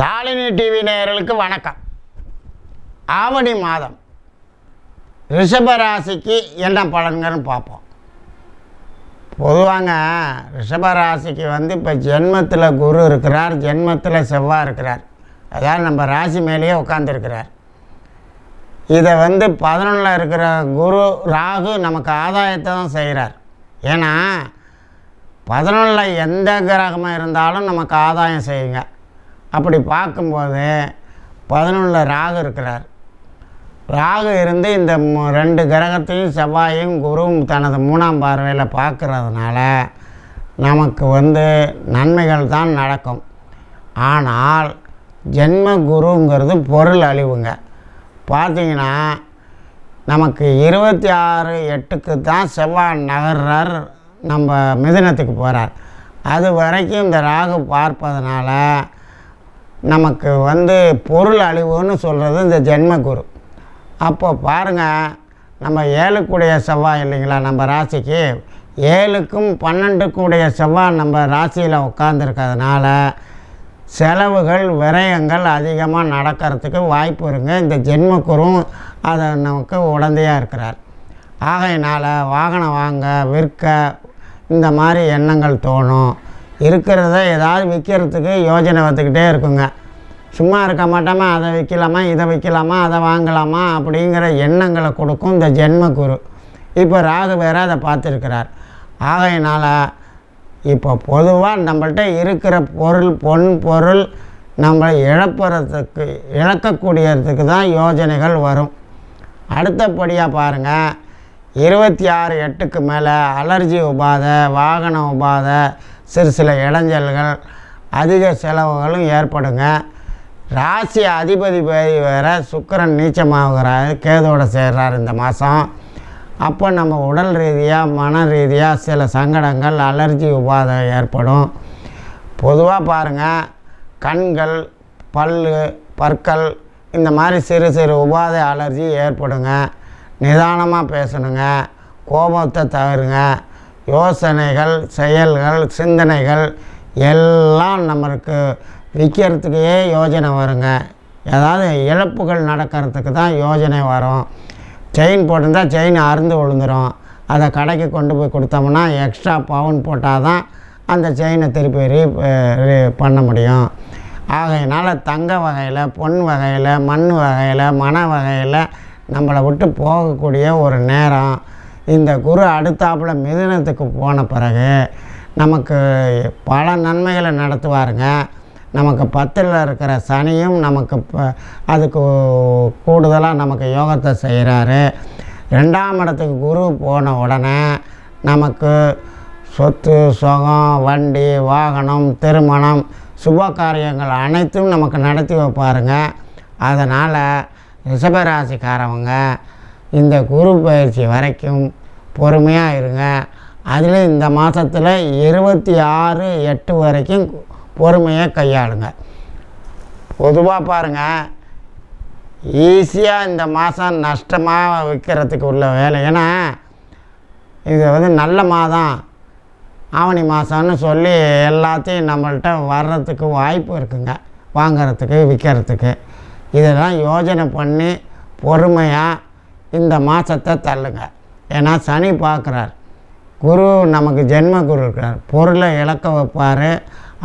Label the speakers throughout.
Speaker 1: Shalini TV நேயர்களுக்கு வணக்கம். ஆவணி மாதம். ரிஷபராசிக்கு என்ன பலன்கள்னு பார்ப்போம். பொதுவாங்க ரிஷபராசிக்கு வந்து இப்போ ஜென்மத்தில் குரு இருக்கிறார் ஜென்மத்தில் செவ்வாய் இருக்கிறார். அதாவது நம்ம ராசி மேலேயே உட்காந்துருக்கிறார் இதை வந்து பதினொன்றில் இருக்கிற குரு ராகு நமக்கு ஆதாயத்தை தான் செய்கிறார் ஏன்னா பதினொன்றில் எந்த கிரகமாக இருந்தாலும் நமக்கு ஆதாயம் செய்யுங்க. அப்படி பார்க்கும்போது பதினொன்றில் ராகு இருக்கிறார். ராகு இருந்து இந்த மு- ரெண்டு கிரகத்தையும் செவ்வாயும் குருவும் தனது மூணாம் பார்வையில் பார்க்கறதுனால நமக்கு வந்து நன்மைகள் தான் நடக்கும். ஆனால் ஜென்ம குருங்கிறது பொருள் அழிவுங்க. பார்த்தீங்கன்னா நமக்கு இருபத்தி ஆறு எட்டுக்கு தான் செவ்வாய் நகர்றார் நம்ம மிதுனத்துக்கு போகிறார் அது வரைக்கும் இந்த ராகு பார்ப்பதனால நமக்கு வந்து பொருள் அழிவுன்னு சொல்கிறது இந்த ஜென்ம குரு அப்போ பாருங்கள் நம்ம ஏழுக்குடைய செவ்வாய் இல்லைங்களா நம்ம ராசிக்கு? ஏழுக்கும் பன்னெண்டுக்குடைய செவ்வாய் நம்ம ராசியில் உட்காந்துருக்கிறதுனால செலவுகள் விரயங்கள் அதிகமாக நடக்கிறதுக்கு வாய்ப்பு இருங்க இந்த ஜென்மக்குரும் அதை நமக்கு உடந்தையாக இருக்கிறார். ஆகையினால் வாகனம் வாங்க விற்க இந்த மாதிரி எண்ணங்கள் தோணும். இருக்கிறத ஏதாவது விற்கிறதுக்கு யோஜனை வந்துக்கிட்டே இருக்குங்க. சும்மா இருக்க மாட்டோமா? அதை விற்கலாமா இதை விற்கலாமா அதை வாங்கலாமா? அப்படிங்கிற எண்ணங்களை கொடுக்கும் இந்த ஜென்மக்குரு இப்போ ராகு வேற அதை பார்த்துருக்கிறார். ஆகையினால் இப்போ பொதுவாக நம்மள்கிட்ட இருக்கிற பொருள் பொன் பொருள் நம்ம இழப்புறதுக்கு இழக்கக்கூடியதுக்கு தான் யோஜனைகள் வரும். அடுத்தபடியாக பாருங்கள் இருபத்தி ஆறு எட்டுக்கு மேலே அலர்ஜி உபாதை வாகன உபாதை சிறு சில இடைஞ்சல்கள் அதிக செலவுகளும் ஏற்படுங்க. ராசி அதிபதி பேதி வேறு சுக்கிரன் நீச்சமாகிறாரு கேதோட சேர்றார் இந்த மாதம் அப்போ நம்ம உடல் ரீதியாக மன ரீதியாக சில சங்கடங்கள் அலர்ஜி உபாதை ஏற்படும். பொதுவாக பாருங்கள் கண்கள் பல்லு பற்கள் இந்த மாதிரி சிறு சிறு உபாதை அலர்ஜி ஏற்படுங்க. நிதானமாக பேசணுங்க. கோபத்தை தவிருங்க யோசனைகள் செயல்கள் சிந்தனைகள் எல்லாம் நம்மளுக்கு விற்கிறதுக்கே யோஜனை வருங்க? ஏதாவது இழப்புகள் நடக்கிறதுக்கு தான் யோஜனை வரும். செயின் போட்டிருந்தால் செயின் அறுந்து விழுந்துடும் அதை கடைக்கு கொண்டு போய் கொடுத்தோம்னா எக்ஸ்ட்ரா பவுன் போட்டால் தான் அந்த செயினை திருப்பி ரீ பண்ண முடியும். ஆகையினால் தங்க வகையில் பொன் வகையில் மண் வகையில் மன வகையில் நம்மளை விட்டு போகக்கூடிய ஒரு நேரம். இந்த குரு அடுத்தாப்புல மிதுனத்துக்கு போன பிறகு நமக்கு பல நன்மைகளை நடத்துவாருங்க. நமக்கு பத்தில் இருக்கிற சனியும் நமக்கு அதுக்கு கூடுதலாக நமக்கு யோகத்தை செய்கிறாரு ரெண்டாம் இடத்துக்கு குரு போன உடனே நமக்கு சொத்து சுகம் வண்டி வாகனம் திருமணம் சுப காரியங்கள் அனைத்தும் நமக்கு நடத்தி வைப்பாருங்க. அதனால் ரிஷபராசிக்காரவங்க இந்த குரு பயிற்சி வரைக்கும் பொறுமையாக இருங்க. அதில் இந்த மாதத்தில் இருபத்தி ஆறு எட்டு வரைக்கும் பொறுமையாக கையாளுங்க. பொதுவாக பாருங்கள் ஈஸியாக இந்த மாதம் நஷ்டமாக விற்கிறதுக்கு உள்ள வேலை. ஏன்னா இது வந்து நல்ல மாதம். ஆவணி மாதம்னு சொல்லி எல்லாத்தையும் நம்மள்ட்ட வர்றதுக்கு வாய்ப்பு இருக்குங்க. வாங்கிறதுக்கு விற்கிறதுக்கு இதெல்லாம் யோஜனை பண்ணி பொறுமையாக இந்த மாதத்தை தள்ளுங்க. ஏன்னா சனி பார்க்குறார். குரு நமக்கு ஜென்ம குரு இருக்கிறார். பொருளை இழக்க வைப்பார்.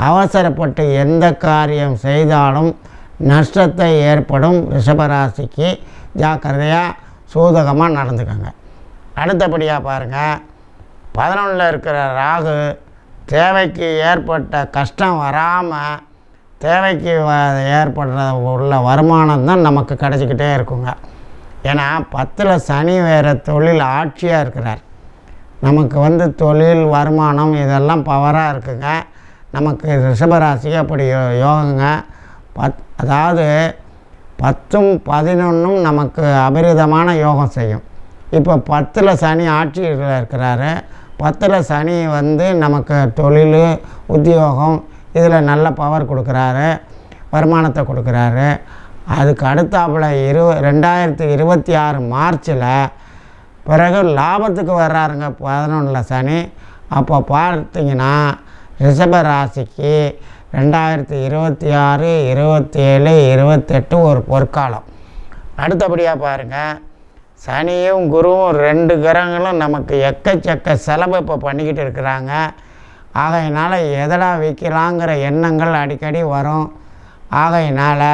Speaker 1: அவசரப்பட்டு எந்த காரியம் செய்தாலும் நஷ்டத்தை ஏற்படும் ரிஷபராசிக்கு ஜாக்கிரதையாக சூதகமாக நடந்துக்கோங்க. அடுத்தபடியாக பாருங்கள் பதினொன்றில் இருக்கிற ராகு தேவைக்கு ஏற்பட்ட கஷ்டம் வராமல் தேவைக்கு ஏற்படுற உள்ள வருமானம் தான் நமக்கு கிடச்சிக்கிட்டே இருக்குங்க. ஏன்னா பத்தில் சனி வேறு தொழில் ஆட்சியாக இருக்கிறார். நமக்கு வந்து தொழில் வருமானம் இதெல்லாம் பவராக இருக்குங்க. நமக்கு ரிஷபராசி அப்படி யோ- யோகங்க. பத் அதாவது பத்தும் பதினொன்றும் நமக்கு அபரிதமான யோகம் செய்யும். இப்போ பத்தில் சனி ஆட்சியில் இருக்கிறாரு. பத்தில் சனி வந்து நமக்கு தொழில் உத்தியோகம் இதில் நல்ல பவர் கொடுக்குறாரு. வருமானத்தை கொடுக்குறாரு. அதுக்கு அடுத்தாப்புல இரு ரெண்டாயிரத்தி இருபத்தி ஆறு மார்ச்சில் பிறகு லாபத்துக்கு வர்றாருங்க பதினொன்றில் சனி. அப்போ பார்த்தீங்கன்னா ரிஷபராசிக்கு ரெண்டாயிரத்தி இருபத்தி ஆறு இருபத்தி ஏழு இருபத்தெட்டு ஒரு பொற்காலம். அடுத்தபடியாக பாருங்கள் சனியும் குருவும் ரெண்டு கிரகங்களும் நமக்கு எக்கச்சக்க செலவு இப்போ பண்ணிக்கிட்டு இருக்கிறாங்க. ஆகையினால் எதடா விற்கலாங்கிற எண்ணங்கள் அடிக்கடி வரும். ஆகையினால்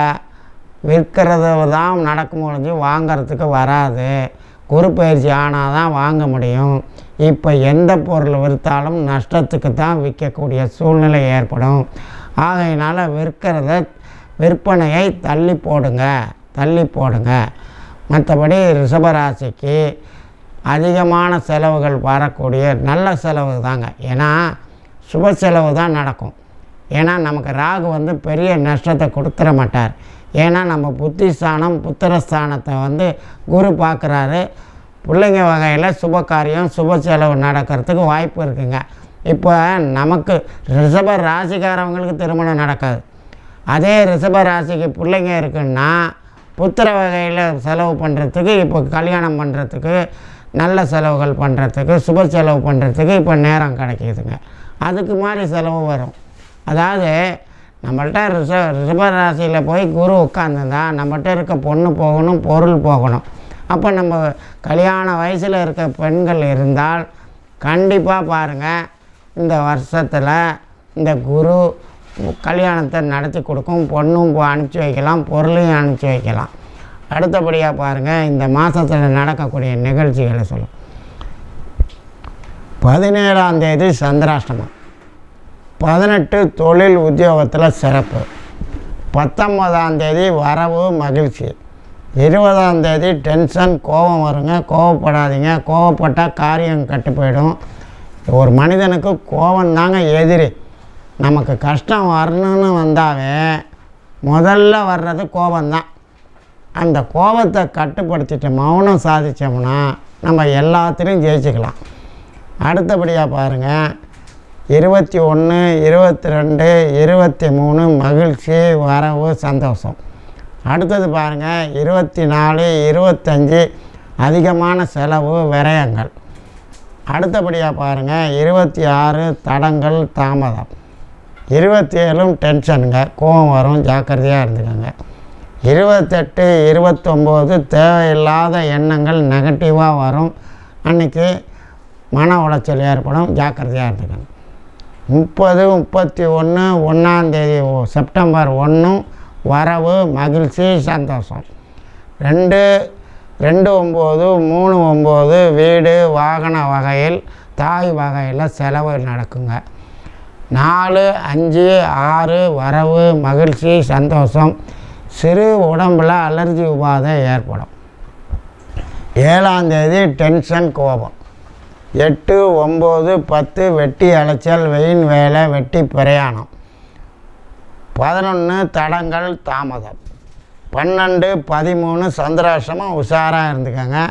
Speaker 1: விற்கிறது தான் நடக்கும் முடிஞ்சு வாங்கிறதுக்கு வராது. குரு பயிற்சி ஆனால் தான் வாங்க முடியும். இப்போ எந்த பொருள் விற்றாலும் நஷ்டத்துக்கு தான் விற்கக்கூடிய சூழ்நிலை ஏற்படும். ஆகையினால் விற்கிறத விற்பனையை தள்ளி போடுங்க. தள்ளி போடுங்க. மற்றபடி ரிஷபராசிக்கு அதிகமான செலவுகள் வரக்கூடிய நல்ல செலவு தாங்க. ஏன்னா சுப செலவு தான் நடக்கும். ஏன்னா நமக்கு ராகு வந்து பெரிய நஷ்டத்தை கொடுத்துட மாட்டார். ஏன்னா நம்ம புத்திஸ்தானம் புத்திரஸ்தானத்தை வந்து குரு பார்க்குறாரு. பிள்ளைங்க வகையில் சுப காரியம் சுப செலவு நடக்கிறதுக்கு வாய்ப்பு இருக்குங்க. இப்போ நமக்கு ரிஷப ராசிக்காரவங்களுக்கு திருமணம் நடக்காது. அதே ரிஷப ராசிக்கு பிள்ளைங்க இருக்குன்னா புத்திர வகையில் செலவு பண்ணுறதுக்கு இப்போ கல்யாணம் பண்ணுறதுக்கு நல்ல செலவுகள் பண்ணுறதுக்கு சுப செலவு பண்ணுறதுக்கு இப்போ நேரம் கிடைக்கிதுங்க. அதுக்கு மாதிரி செலவு வரும். அதாவது நம்மள்ட்ட ரிஷ ரிஷபராசியில் போய் குரு உட்காந்துருந்தா நம்மகிட்ட இருக்க பொண்ணு போகணும் பொருள் போகணும். அப்போ நம்ம கல்யாண வயசில் இருக்க பெண்கள் இருந்தால் கண்டிப்பாக பாருங்கள் இந்த வருஷத்தில் இந்த குரு கல்யாணத்தை நடத்தி கொடுக்கும் பொண்ணும் போ- அனுப்பிச்சி வைக்கலாம் பொருளையும் அனுப்பிச்சி வைக்கலாம். அடுத்தபடியாக பாருங்கள் இந்த மாதத்தில் நடக்கக்கூடிய நிகழ்ச்சிகளை சொல்லும். பதினேழாம் தேதி சந்திராஷ்டமம். பதினெட்டு தொழில் உத்தியோகத்தில் சிறப்பு. பத்தொன்பதாம் தேதி வரவு மகிழ்ச்சி. இருபதாம் தேதி டென்ஷன் கோபம் வருங்க. கோவப்படாதீங்க கோவப்பட்டால் காரியம் கட்டு போயிடும். ஒரு மனிதனுக்கு கோபம் தாங்க எதிரி. நமக்கு கஷ்டம் வரணும்னு வந்தாவே முதல்ல வர்றது கோபந்தான் அந்த கோபத்தை கட்டுப்படுத்திட்டு மௌனம் சாதித்தோம்னா நம்ம எல்லாத்துலேயும் ஜெயிச்சுக்கலாம். அடுத்தபடியாக பாருங்கள் இருபத்தி ஒன்று இருபத்தி ரெண்டு இருபத்தி மூணு மகிழ்ச்சி வரவு சந்தோஷம். அடுத்தது பாருங்கள் இருபத்தி நாலு இருபத்தஞ்சி அதிகமான செலவு விரயங்கள். அடுத்தபடியாக பாருங்கள் இருபத்தி ஆறு தடங்கள் தாமதம். இருபத்தி ஏழும் டென்ஷனுங்க கோவம் வரும் ஜாக்கிரதையாக இருந்துக்கோங்க. இருபத்தெட்டு இருபத்தொம்போது தேவையில்லாத எண்ணங்கள் நெகட்டிவாக வரும். அன்றைக்கி மன உளைச்சல் ஏற்படும் ஜாக்கிரதையாக இருந்துக்கோங்க. முப்பது முப்பத்தி ஒன்று ஒன்றாந்தேதி செப்டம்பர் ஒன்று வரவு மகிழ்ச்சி சந்தோஷம். ரெண்டு ரெண்டு ஒம்பது மூணு ஒம்பது வீடு வாகன வகையில் தாய் வகையில் செலவு நடக்குங்க. நாலு அஞ்சு ஆறு வரவு மகிழ்ச்சி சந்தோஷம். சிறு உடம்பில் அலர்ஜி உபாதை ஏற்படும். ஏழாந்தேதி டென்ஷன் கோபம். எட்டு ஒம்பது பத்து வெட்டி அலைச்சல் வெயின் வேலை வெட்டி பிரயாணம். பதினொன்று தடங்கள் தாமதம். பன்னெண்டு பதிமூணு சந்திராசிரமம் உஷாராக இருந்துக்கோங்க.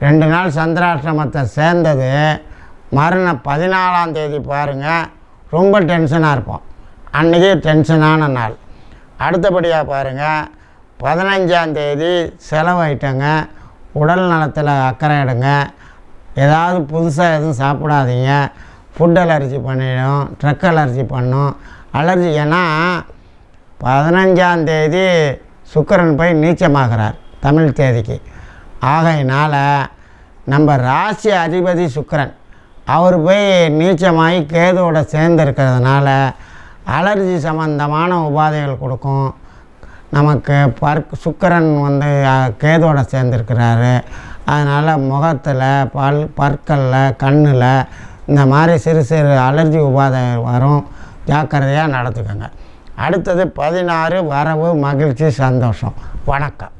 Speaker 1: ரெண்டு நாள் சந்திராசிரமத்தை சேர்ந்தது. மறுநாள் பதினாலாம் தேதி பாருங்கள் ரொம்ப டென்ஷனாக இருப்போம். அன்றைக்கி டென்ஷனான நாள். அடுத்தபடியாக பாருங்கள் பதினஞ்சாந்தேதி செலவாயிட்டங்க. உடல் நலத்தில் அக்கறை எடுங்க. ஏதாவது புதுசாக எதுவும் சாப்பிடாதீங்க. ஃபுட் அலர்ஜி பண்ணிடும் ட்ரக் அலர்ஜி பண்ணும். அலர்ஜி ஏன்னா பதினஞ்சாந்தேதி சுக்கரன் சுக்கிரன் போய் நீச்சமாகிறார் தமிழ் தேதிக்கு. ஆகையினால் நம்ம ராசி அதிபதி சுக்கரன் அவர் போய் நீச்சமாகி கேதுவோட சேர்ந்து இருக்கிறதுனால அலர்ஜி சம்பந்தமான உபாதைகள் கொடுக்கும். நமக்கு பர்க் சுக்கரன் வந்து கேதோட சேர்ந்துருக்கிறாரு. அதனால் முகத்தில் பல் பற்களில் கண்ணில் இந்த மாதிரி சிறு சிறு அலர்ஜி உபாதை வரும். ஜாக்கிரதையாக நடத்துக்கோங்க அடுத்தது பதினாறு வரவு மகிழ்ச்சி சந்தோஷம். வணக்கம்.